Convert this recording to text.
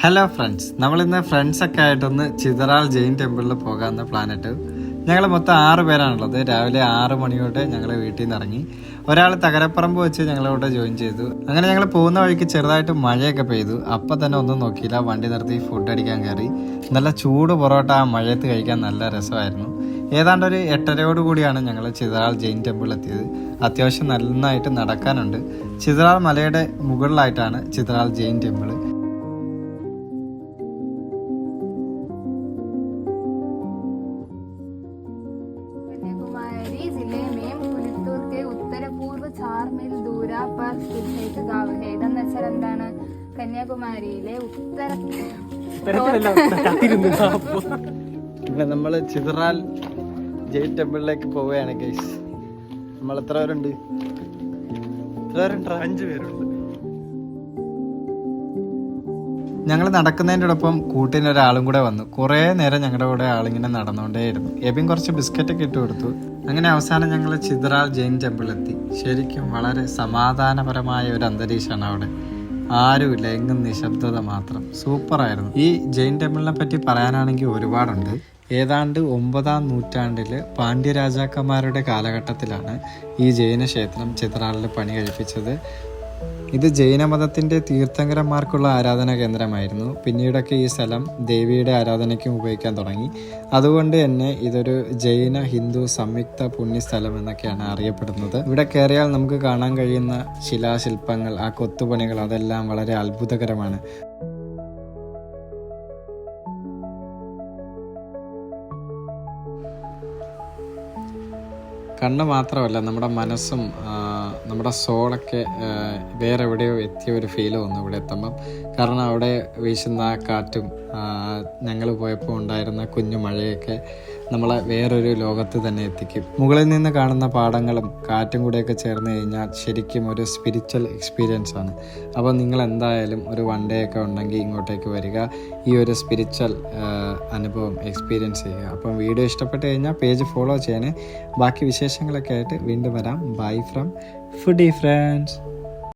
Hello friends നമ്മളിന്ന് friends ഒക്കെ ആയിട്ടൊന്ന് ചിതറാൾ ജെയിൻ ടെമ്പിളിൽ പോകാമെന്ന് പ്ലാൻ ഇട്ടു ഞങ്ങൾ മൊത്തം ആറ് പേരാണുള്ളത്. രാവിലെ ആറ് മണി തൊട്ട് ഞങ്ങൾ വീട്ടിൽ നിന്ന് ഇറങ്ങി. ഒരാൾ തകരപ്പറമ്പ് വെച്ച് ഞങ്ങളിവിടെ ജോയിൻ ചെയ്തു. അങ്ങനെ ഞങ്ങൾ പോകുന്ന വഴിക്ക് ചെറുതായിട്ട് മഴയൊക്കെ പെയ്തു. അപ്പം തന്നെ ഒന്നും നോക്കിയില്ല. വണ്ടി നിർത്തി ഫുഡ് അടിക്കാൻ കയറി. നല്ല ചൂട് പൊറോട്ട ആ മഴയത്ത് കഴിക്കാൻ നല്ല രസമായിരുന്നു. ഏതാണ്ട് ഒരു എട്ടരയോട് കൂടിയാണ് ഞങ്ങൾ ചിതറാൾ ജെയിൻ ടെമ്പിൾ എത്തിയത്. അത്യാവശ്യം നന്നായിട്ട് നടക്കാനുണ്ട്. ചിതറാൾ മലയുടെ മുകളിലായിട്ടാണ് ചിതറാൾ ജെയിൻ ടെമ്പിൾ जिले में पुलितूर के उत्तर पूर्व चार मील दूर पर स्थित एक गाँव है ഇതെന്ന് വെച്ചാൽ എന്താണ് കന്യാകുമാരിയിലെ ഉത്തര പിന്നെ നമ്മൾ ചിതറാൽ ജെയിൻ ടെമ്പിളിലേക്ക് പോവുകയാണ് ഗൈസ് നമ്മൾ എത്ര പേരുണ്ട് എത്ര പേരുണ്ട് അഞ്ചു പേരുണ്ട് ഞങ്ങൾ നടക്കുന്നതിന്റെ ഒപ്പം കൂട്ടിന് ഒരാളും കൂടെ വന്നു. കുറേ നേരം ഞങ്ങളുടെ കൂടെ ആളിങ്ങനെ നടന്നുകൊണ്ടേയിരുന്നു. എബിൻ കുറച്ച് ബിസ്ക്കറ്റ് ഒക്കെ ഇട്ട് കൊടുത്തു. അങ്ങനെ അവസാനം ഞങ്ങൾ ചിത്രാൽ ജെയിൻ ടെമ്പിളിലെത്തി ശരിക്കും വളരെ സമാധാനപരമായ ഒരു അന്തരീക്ഷമാണ് അവിടെ. ആരുമില്ല എങ്ങും നിശബ്ദത മാത്രം. സൂപ്പറായിരുന്നു. ഈ ജെയിൻ ടെമ്പിളിനെ പറ്റി പറയാനാണെങ്കിൽ ഒരുപാടുണ്ട്. ഏതാണ്ട് ഒമ്പതാം നൂറ്റാണ്ടിൽ പാണ്ഡ്യരാജാക്കന്മാരുടെ കാലഘട്ടത്തിലാണ് ഈ ജൈന ക്ഷേത്രം ചിത്രാളിൽ പണി കഴിപ്പിച്ചത്. ഇത് ജൈനമതത്തിന്റെ തീർത്ഥങ്കരന്മാർക്കുള്ള ആരാധന കേന്ദ്രമായിരുന്നു. പിന്നീടൊക്കെ ഈ സ്ഥലം ദേവിയുടെ ആരാധനയ്ക്കും ഉപയോഗിക്കാൻ തുടങ്ങി. അതുകൊണ്ട് തന്നെ ഇതൊരു ജൈന ഹിന്ദു സംയുക്ത പുണ്യസ്ഥലം എന്നൊക്കെയാണ് അറിയപ്പെടുന്നത്. ഇവിടെ കയറിയാൽ നമുക്ക് കാണാൻ കഴിയുന്ന ശിലാശില്പങ്ങൾ ആ കൊത്തുപണികൾ അതെല്ലാം വളരെ അത്ഭുതകരമാണ്. കണ്ണ് മാത്രമല്ല നമ്മുടെ മനസ്സും നമ്മുടെ സോളൊക്കെ വേറെ എവിടെയോ എത്തിയ ഒരു ഫീൽ വന്നു ഇവിടെ എത്തുമ്പം. കാരണം അവിടെ വീശുന്ന ആ കാറ്റും ഞങ്ങൾ പോയപ്പോൾ ഉണ്ടായിരുന്ന കുഞ്ഞു മഴയൊക്കെ നമ്മളെ വേറൊരു ലോകത്ത് തന്നെ എത്തിക്കും. മുകളിൽ നിന്ന് കാണുന്ന പാടങ്ങളും കാറ്റും കൂടെയൊക്കെ ചേർന്ന് കഴിഞ്ഞാൽ ശരിക്കും ഒരു സ്പിരിച്വൽ എക്സ്പീരിയൻസ് ആണ്. അപ്പോൾ നിങ്ങൾ എന്തായാലും ഒരു വൺ ഡേ ഒക്കെ ഉണ്ടെങ്കിൽ ഇങ്ങോട്ടേക്ക് വരിക. ഈ ഒരു സ്പിരിച്വൽ അനുഭവം എക്സ്പീരിയൻസ് ചെയ്യുക. അപ്പം വീഡിയോ ഇഷ്ടപ്പെട്ട് കഴിഞ്ഞാൽ പേജ് ഫോളോ ചെയ്യാൻ ബാക്കി വിശേഷങ്ങളൊക്കെ ആയിട്ട് വീണ്ടും വരാം. Bye from foodie friends